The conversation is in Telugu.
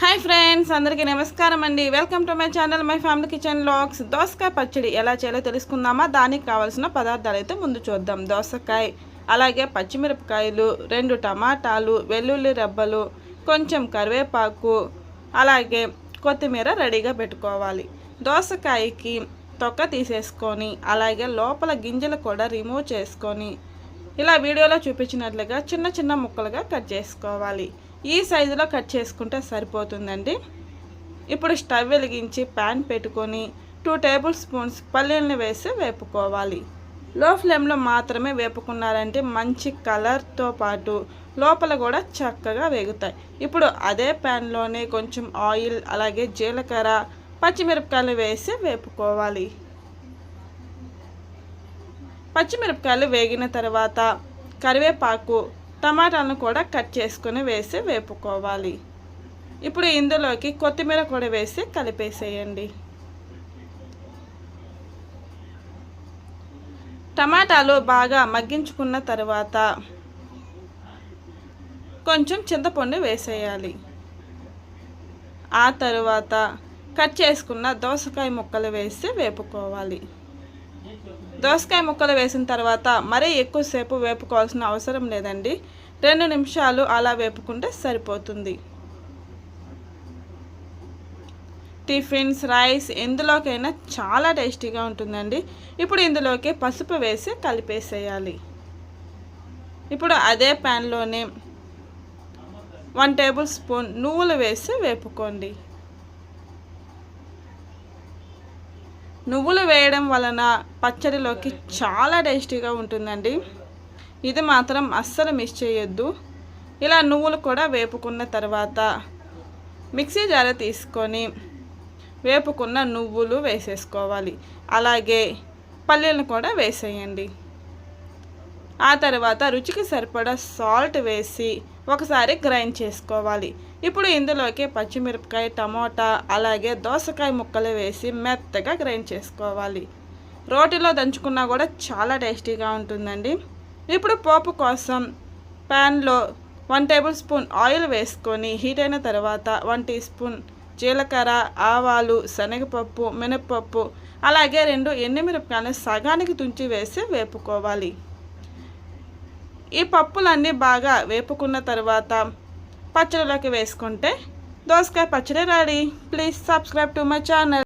హాయ్ ఫ్రెండ్స్ అందరికీ నమస్కారం అండి. Welcome to my channel my family kitchen logs దోసకాయ పచ్చడి ఎలా చేయాలో తెలుసుకుందామా? దానికి కావాల్సిన పదార్థాలు అయితే ముందు చూద్దాం. దోసకాయ అలాగే పచ్చిమిరపకాయలు రెండు టమాటాలు వెల్లుల్లి రెబ్బలు కొంచెం కరివేపాకు అలాగే కొత్తిమీర రెడీగా పెట్టుకోవాలి. దోసకాయకి తొక్క తీసేసుకొని అలాగే లోపల గింజలు కూడా రిమూవ్ చేసుకొని ఇలా వీడియోలో చూపించినట్లుగా చిన్న చిన్న ముక్కలుగా కట్ చేసుకోవాలి. ఈ సైజులో కట్ చేసుకుంటే సరిపోతుందండి. ఇప్పుడు స్టవ్ వెలిగించి ప్యాన్ పెట్టుకొని టూ టేబుల్ స్పూన్స్ పల్లీలను వేసి వేపుకోవాలి. లో ఫ్లేమ్లో మాత్రమే వేపుకున్నారంటే మంచి కలర్తో పాటు లోపల కూడా చక్కగా వేగుతాయి. ఇప్పుడు అదే ప్యాన్లోనే కొంచెం ఆయిల్ అలాగే జీలకర్ర పచ్చిమిరపకాయలు వేసి వేపుకోవాలి. పచ్చిమిరపకాయలు వేగిన తర్వాత కరివేపాకు టమాటాలను కూడా కట్ చేసుకొని వేసి వేపుకోవాలి. ఇప్పుడు ఇందులోకి కొత్తిమీర కూడా వేసి కలిపేసేయండి. టమాటాలు బాగా మగ్గించుకున్న తర్వాత కొంచెం చింతపండు వేసేయాలి. ఆ తరువాత కట్ చేసుకున్న దోసకాయ ముక్కలు వేసి వేపుకోవాలి. దోసకాయ ముక్కలు వేసిన తర్వాత మరీ ఎక్కువసేపు వేపుకోవాల్సిన అవసరం లేదండి. రెండు నిమిషాలు అలా వేపుకుంటే సరిపోతుంది. టిఫిన్స్ రైస్ ఎందులోకైనా చాలా టేస్టీగా ఉంటుందండి. ఇప్పుడు ఇందులోకి పసుపు వేసి కలిపేసేయాలి. ఇప్పుడు అదే ప్యాన్లోనే వన్ టేబుల్ స్పూన్ నువ్వులు వేసి వేపుకోండి. నువ్వులు వేయడం వలన పచ్చడిలోకి చాలా టేస్టీగా ఉంటుందండి. ఇది మాత్రం అస్సలు మిస్ చేయొద్దు. ఇలా నువ్వులు కూడా వేపుకున్న తర్వాత మిక్సీ జార తీసుకొని వేపుకున్న నువ్వులు వేసేసుకోవాలి. అలాగే పల్లీలను కూడా వేసేయండి. ఆ తర్వాత రుచికి సరిపడా సాల్ట్ వేసి ఒకసారి గ్రైండ్ చేసుకోవాలి. ఇప్పుడు ఇందులోకి పచ్చిమిరపకాయ టమోటా అలాగే దోసకాయ ముక్కలు వేసి మెత్తగా గ్రైండ్ చేసుకోవాలి. రోటిలో దంచుకున్నా కూడా చాలా టేస్టీగా ఉంటుందండి. ఇప్పుడు పోపు కోసం ప్యాన్లో వన్ టేబుల్ స్పూన్ ఆయిల్ వేసుకొని హీట్ అయిన తర్వాత వన్ టీ స్పూన్ జీలకర్ర ఆవాలు శనగపప్పు మినప్పప్పు అలాగే రెండు ఎండుమిరపకాయలు సగానికి తుంచి వేసి వేపుకోవాలి. ఈ పప్పులన్నీ బాగా వేపుకున్న తర్వాత పచ్చడిలోకి వేసుకుంటే దోసకాయ పచ్చడి ready. Please subscribe to my channel